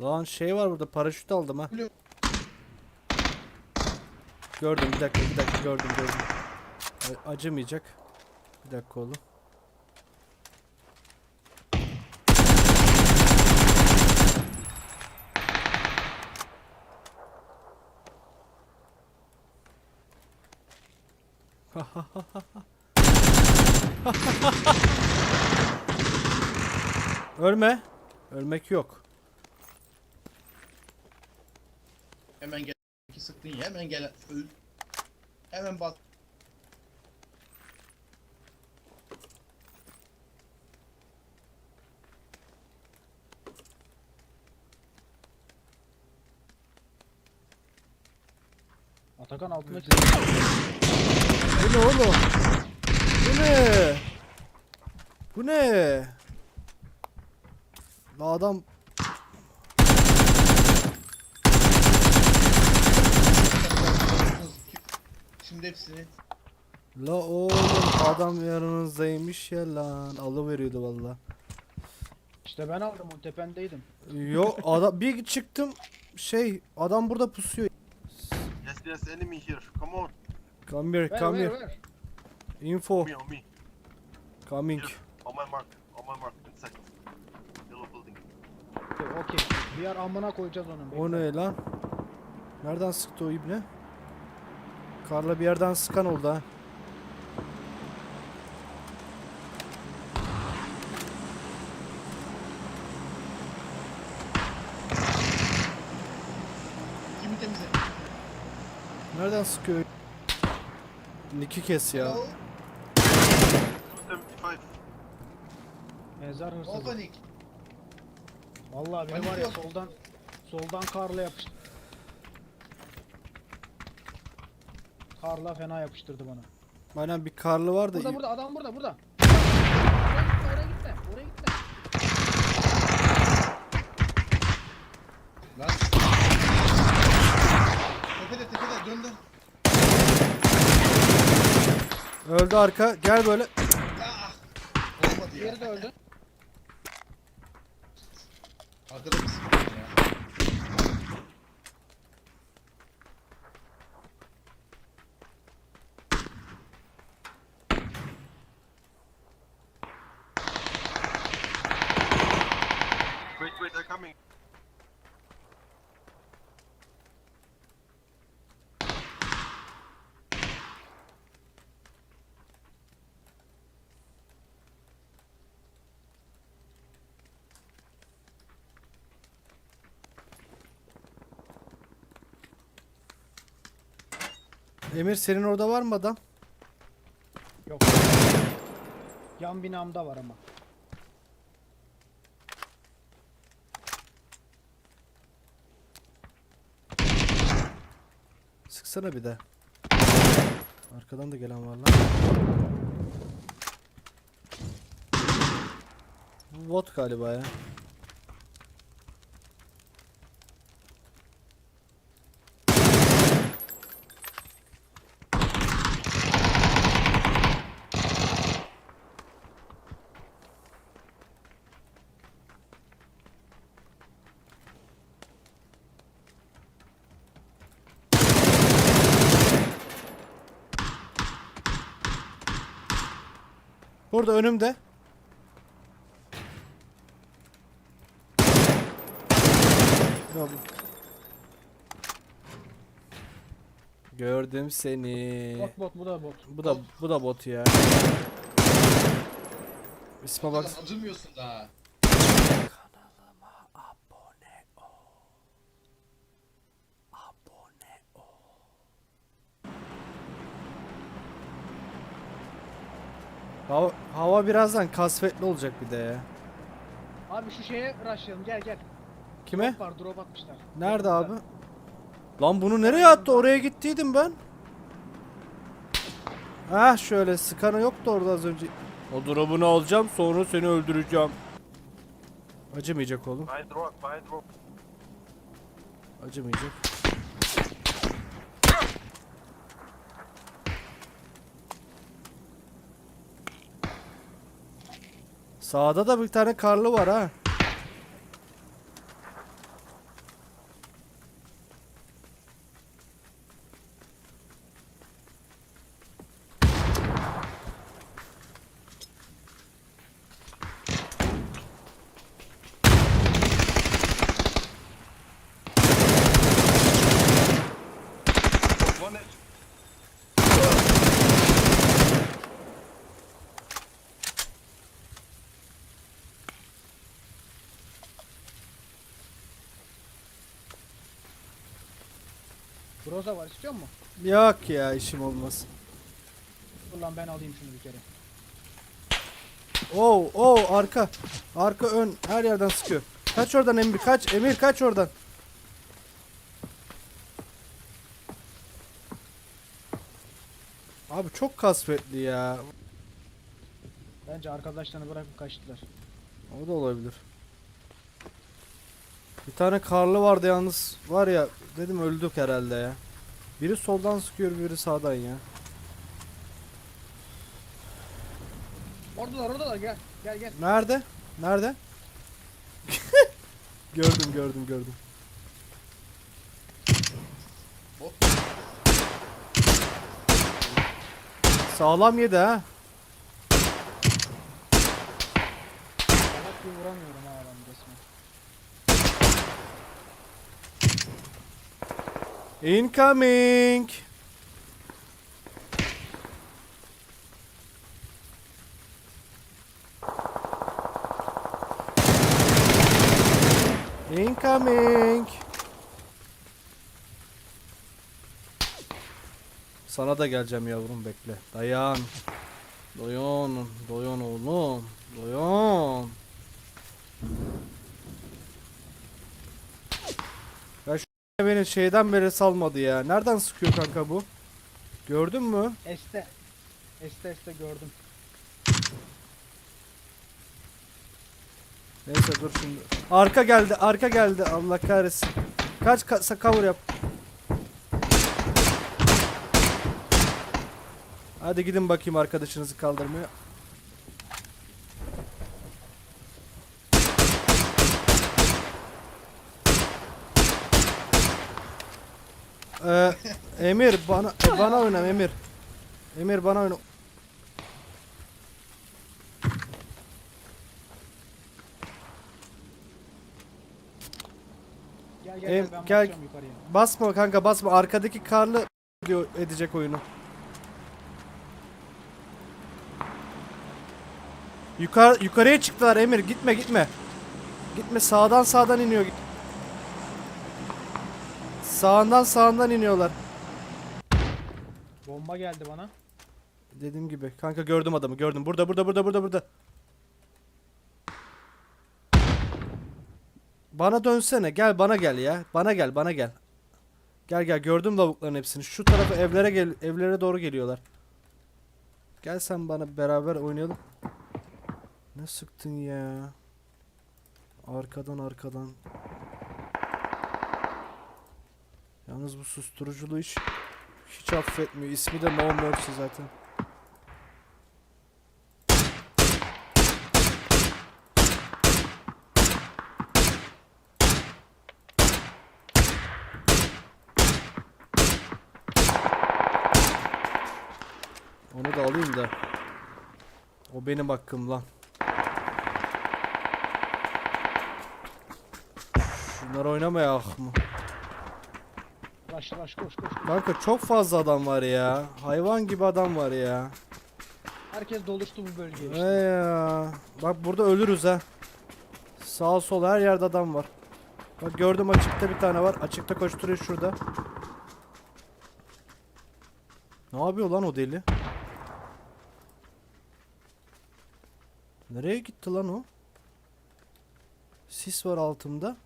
Lan şey var burada paraşüt aldım ha. Gördüm bir dakika bir dakika gördüm gördüm. Acımayacak. Bir dakika oğlum. Ölme. Ölmek yok. Hemen gel. İki sıktın ya hemen gel. Öl. Hemen bak. Atakan altına Bu ne oğlum? Bu ne? Bu ne? Adam Şimdi hepsini La oğlum adam yanınızdaymış ya lan. Alıveriyordu valla. İşte ben aldım o tependeydim. Yo adam bir çıktım şey adam burada pusuyor. Yes, there's enemy here. Come on. Come here Ver come ver here. ver. Info Me on me. coming. Here. On my mark. On my mark. Inside. Yellow building. Okey, Okey. Bir yer amına koyacağız onun. O ne lan? Nereden sıktı o ibne? Karla bir yerden sıkan oldu ha. kimi temizle. Nereden sıkıyor? İki kez ya. Hello, 275. Mezar hırsızı. Opening. Vallahi beni Panik var ya yok. soldan soldan karla yapıştı. Karla fena yapıştırdı bana. Aynen bir karlı var da Burada burada adam burada burada. Oraya gitme oraya gitme. Lan. Tepede tepede döndü. öldü arka. Gel böyle. Ya. Olmadı ya. Diğeri de öldü. Arkada Emir senin orada var mı adam? Yok. Yan binamda var ama. Sıksana bir de. Arkadan da gelen var lan. Bu bot galiba ya. Burada önümde. Bu- Gördüm seni. Bot bot bu da bot. Bu da bu da bot ya. İsme bak. Acımıyorsun daha. Hava, hava birazdan kasvetli olacak bir de ya. Abi şu şeye rushlayalım gel gel. Kime? Drop var drop atmışlar. Nerede abi? Lan bunu nereye attı? Oraya gittiydim ben. Ha şöyle sıkanı yoktu orada az önce. O drop'unu alacağım sonra seni öldüreceğim. Acımayacak oğlum. Behind rock, behind rock. Acımayacak. Sağda da bir tane karlı var ha. Groza var istiyor musun? Yok ya işim olmaz. Dur lan ben alayım şunu bir kere. Oo, oo arka. Arka ön her yerden sıkıyor. Kaç oradan Emir kaç. Emir kaç oradan. Abi çok kasvetli ya. Bence arkadaşlarını bırakıp kaçtılar. O da olabilir. Bir tane karlı vardı yalnız. Var ya dedim öldük herhalde ya. Biri soldan sıkıyor biri sağdan ya. Oradalar oradalar gel. Gel gel. Nerede? Nerede? gördüm gördüm gördüm. Sağlam yedi ha. Salak gibi vuramıyorum ha adam resmen. Incoming. Incoming. Sana da geleceğim yavrum bekle. Dayan. Doyan, doyan oğlum. Doyan. Ya şu beni şeyden beri salmadı ya. Nereden sıkıyor kanka bu? Gördün mü? Este. Este este gördüm. Neyse dur şimdi. Arka geldi, arka geldi. Allah kahretsin. Kaç ka- cover yap. Hadi gidin bakayım arkadaşınızı kaldırmaya. Ee, Emir bana e, bana oyna Emir. Emir bana oyna. Gel gel Em, gel ben gel. bakacağım yukarıya. Basma kanka basma. Arkadaki karlı diyor edecek oyunu. Yukarı yukarıya çıktılar Emir. Gitme gitme. Gitme sağdan sağdan iniyor. Sağından sağından iniyorlar. Bomba geldi bana. Dediğim gibi. Kanka gördüm adamı gördüm. Burada burada burada burada burada. Bana dönsene. Gel bana gel ya. Bana gel bana gel. Gel gel gördüm lavukların hepsini. Şu tarafa evlere gel evlere doğru geliyorlar. Gel sen bana beraber oynayalım. Ne sıktın ya? Arkadan arkadan. Yalnız bu susturuculuğu hiç hiç affetmiyor. İsmi de No Mercy zaten. Onu da alayım da. O benim hakkım lan. Şunlar oynamayak mı? Rush rush koş koş. koş. Kanka çok fazla adam var ya. Hayvan gibi adam var ya. Herkes doluştu bu bölgeye işte. ya. Bak burada ölürüz ha. Sağ sol her yerde adam var. Bak gördüm açıkta bir tane var. Açıkta koşturuyor şurada. Ne yapıyor lan o deli? Nereye gitti lan o? Sis var altımda.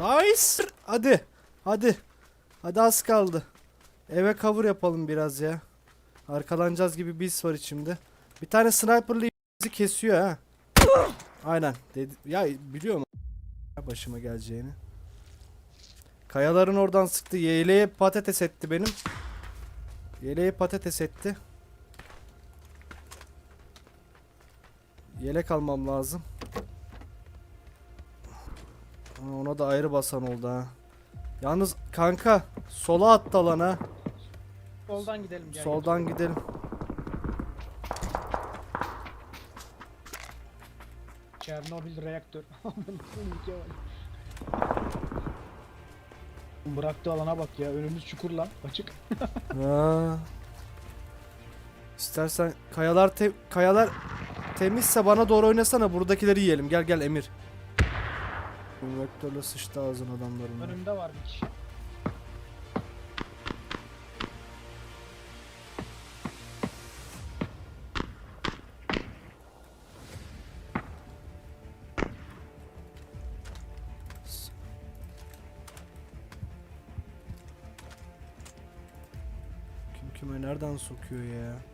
Nice. Hadi. Hadi. Hadi az kaldı. Eve cover yapalım biraz ya. Arkalanacağız gibi bir his var içimde. Bir tane sniperlı bizi kesiyor ha. Aynen. Dedi. Ya biliyorum başıma geleceğini. Kayaların oradan sıktı. Yeleğe patates etti benim. Yeleğe patates etti. Yelek almam lazım. Ha, Ona da ayrı basan oldu ha. Yalnız kanka sola attı lan ha. Soldan gidelim gel. Soldan gidelim. Çernobil reaktör. Bıraktı alana bak ya önümüz çukur lan açık. Aa. İstersen kayalar te- kayalar temizse bana doğru oynasana buradakileri yiyelim. Gel gel Emir. Bu vektörle sıçtı ağzın adamların. Önümde var bir kişi. Kim kime nereden sokuyor ya?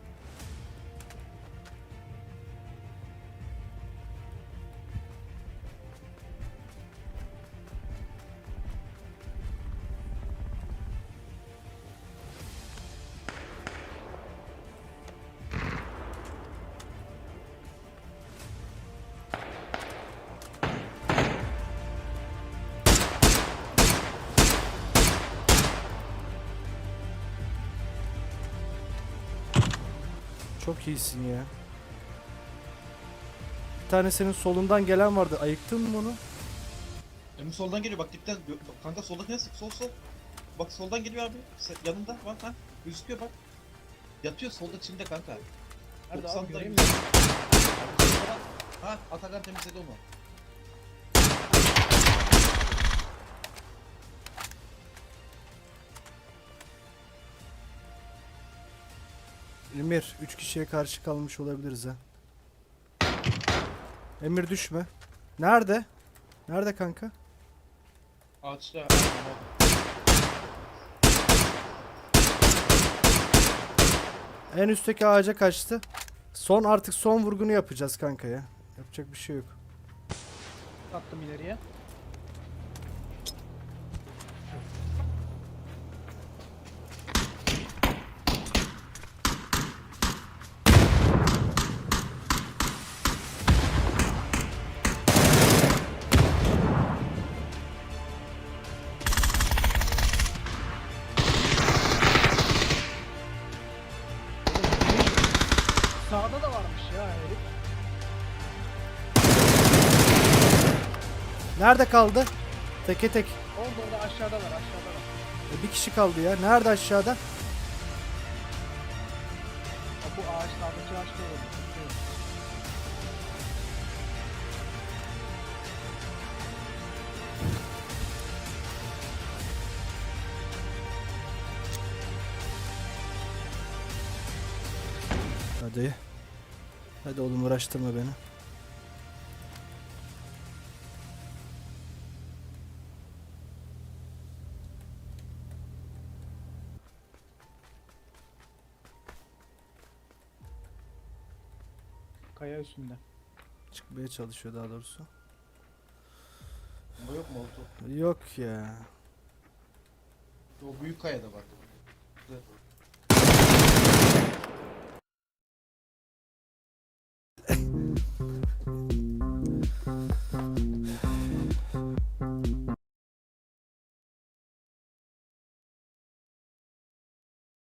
Çok iyisin ya. Bir tane senin solundan gelen vardı. Ayıktın mı onu? Emir soldan geliyor bak dipten. Kanka soldakine sık sol sol. Bak soldan geliyor abi. Yanında bak ha. Gözüküyor bak. Yatıyor solda çimde kanka. Nerede 90'da abi göreyim mi? Ha Atakan temizledi onu. Emir 3 kişiye karşı kalmış olabiliriz ha. Emir düşme. Nerede? Nerede kanka? Ağaçta. En üstteki ağaca kaçtı. Son artık son vurgunu yapacağız kanka ya. Yapacak bir şey yok. Attım ileriye. Nerede kaldı? Teke tek. Orada orada aşağıda var aşağıda var. E, bir kişi kaldı ya. Nerede aşağıda? Ya bu ağaç sağdaki ağaçta oldu. Hadi. Hadi oğlum uğraştırma beni. Kaya üstünde. Çıkmaya çalışıyor daha doğrusu. Bu yok mu oldu? Yok ya. O büyük kayada bak. Burada.